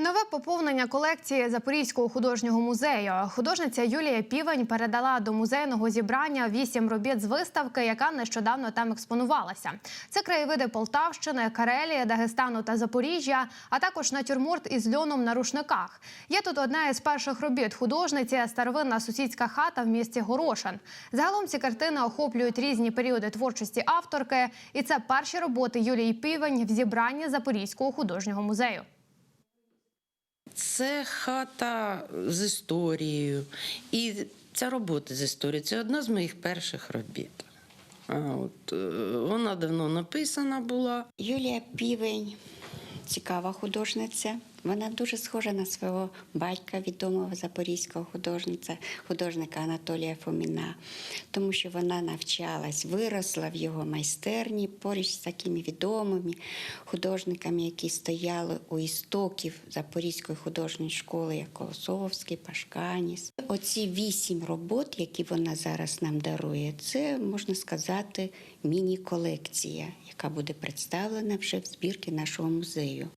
Нове поповнення колекції Запорізького художнього музею. Художниця Юлія Півень передала до музейного зібрання вісім робіт з виставки, яка нещодавно там експонувалася. Це краєвиди Полтавщини, Карелії, Дагестану та Запоріжжя, а також натюрморт із льоном на рушниках. Є тут одна із перших робіт художниці старовинна сусідська хата в місті Горошин. Загалом ці картини охоплюють різні періоди творчості авторки, і це перші роботи Юлії Півень в зібранні Запорізького художнього музею. Це хата з історією. І ця робота з історією це одна з моїх перших робіт. От, е, вона давно написана була. Юлія Півень, цікава художниця. Вона дуже схожа на свого батька, відомого запорізького художниця, художника Анатолія Фоміна, тому що вона навчалась, виросла в його майстерні поруч з такими відомими художниками, які стояли у істоків Запорізької художньої школи, як Колосовський, Пашканіс. Оці вісім робот, які вона зараз нам дарує, це можна сказати міні-колекція, яка буде представлена вже в збірці нашого музею.